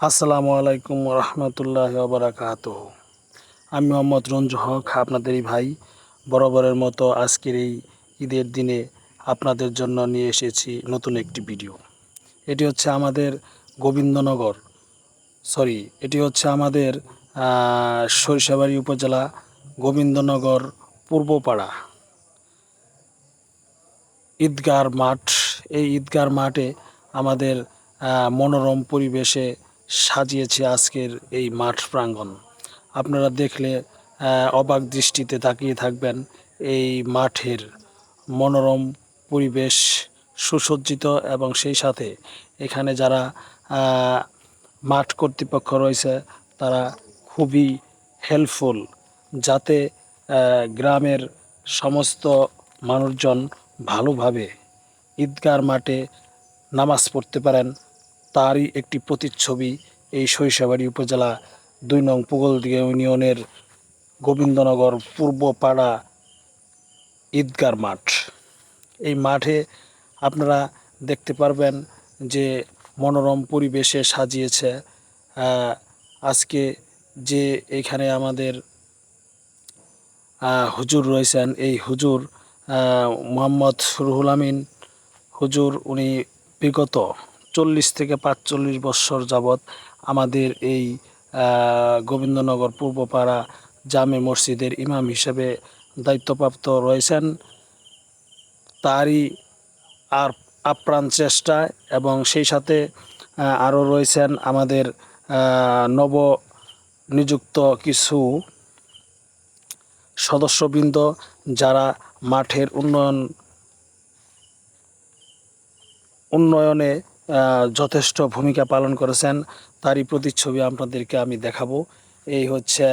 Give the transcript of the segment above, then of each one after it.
আসসালামু আলাইকুম রহমতুল্লাহ বারাকাত আমি মোহাম্মদ রঞ্জু হক, আপনাদেরই ভাই। বরাবরের মতো আজকের এই ঈদের দিনে আপনাদের জন্য নিয়ে এসেছি নতুন একটি ভিডিও। এটি হচ্ছে আমাদের গোবিন্দনগর, সরি, এটি হচ্ছে আমাদের সরিষাবাড়ি উপজেলা গোবিন্দনগর পূর্বপাড়া। ঈদগার মাঠ, এই ঈদগার মাঠে আমাদের মনোরম পরিবেশে সাজিয়েছে আজকের এই মাঠ প্রাঙ্গণ। আপনারা দেখলে অবাক দৃষ্টিতে তাকিয়ে থাকবেন এই মাঠের মনোরম পরিবেশ, সুসজ্জিত এবং সেই সাথে এখানে যারা মাঠ কর্তৃপক্ষ রয়েছে, তারা খুবই হেল্পফুল যাতে গ্রামের সমস্ত মানুষজন ভালোভাবে ঈদগার মাঠে নামাজ পড়তে পারেন। তারই একটি প্রতিচ্ছবি এই সরিষাবাড়ি উপজেলা দুই নং পুগলদিয়া ইউনিয়নের গোবিন্দনগর পূর্বপাড়া ঈদগার মাঠ। এই মাঠে আপনারা দেখতে পারবেন যে মনোরম পরিবেশে সাজিয়েছে আজকে যে এখানে আমাদের হুজুর রয়েছেন, এই হুজুর মোহাম্মদ রুহুল আমিন। হুজুর, উনি বিগত চল্লিশ থেকে পাঁচচল্লিশ বৎসর যাবৎ আমাদের এই গোবিন্দনগর পূর্বপাড়া জামে মসজিদের ইমাম হিসেবে দায়িত্বপ্রাপ্ত রয়েছেন। তারই আর আপ্রাণ চেষ্টা এবং সেই সাথে আরও রয়েছেন আমাদের নব নিযুক্ত কিছু সদস্যবৃন্দ যারা মাঠের উন্নয়ন, উন্নয়নে যথেষ্ট ভূমিকা পালন করেছেন। তারই প্রতিচ্ছবি আপনাদেরকে আমি দেখাবো। এই হচ্ছে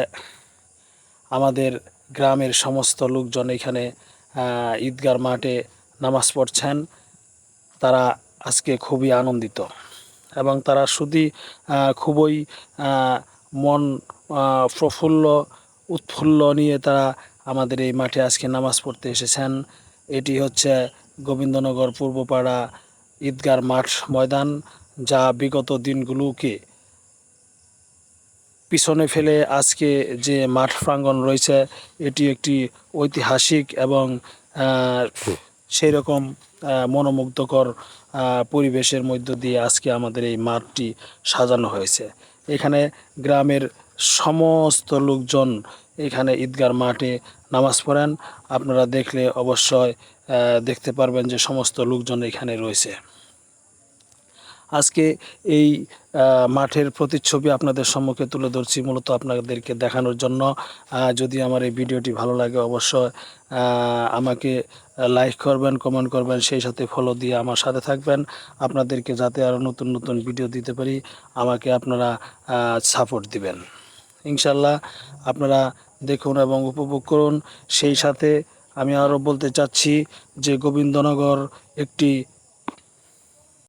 আমাদের গ্রামের সমস্ত লোকজন এখানে ঈদগার মাঠে নামাজ পড়ছেন। তারা আজকে খুবই আনন্দিত এবং তারা শুধু খুবই মন প্রফুল্ল, উৎফুল্ল নিয়ে তারা আমাদের এই মাঠে আজকে নামাজ পড়তে এসেছেন। এটি হচ্ছে গোবিন্দনগর পূর্বপাড়া ঈদগার মাঠ ময়দান যা বিগত দিনগুলোকে পিছনে ফেলে আজকে যে মাঠ প্রাঙ্গণ রয়েছে, এটি একটি ঐতিহাসিক এবং সেই রকম মনোমুগ্ধকর পরিবেশের মধ্য দিয়ে আজকে আমাদের এই মাঠটি সাজানো হয়েছে। এখানে গ্রামের সমস্ত লোকজন এখানে ঈদগার মাঠে নামাজ পড়েন। আপনারা দেখলে অবশ্যই দেখতে পারবেন যে সমস্ত লোকজন এখানে রয়েছে। আজকে এই মাঠের প্রতিচ্ছবি আপনাদের সম্মুখে তুলে ধরছি, মূলত আপনাদেরকে দেখানোর জন্য। যদি আমার এই ভিডিওটি ভালো লাগে অবশ্যই আমাকে লাইক করবেন, কমেন্ট করবেন, সেই সাথে ফলো দিয়ে আমার সাথে থাকবেন। আপনাদেরকে যাতে আরও নতুন নতুন ভিডিও দিতে পারি, আমাকে আপনারা সাপোর্ট দিবেন। ইনশাল্লাহ আপনারা দেখুন এবং উপভোগ করুন। সেই সাথে আমি আরও বলতে চাচ্ছি যে গোবিন্দনগর একটি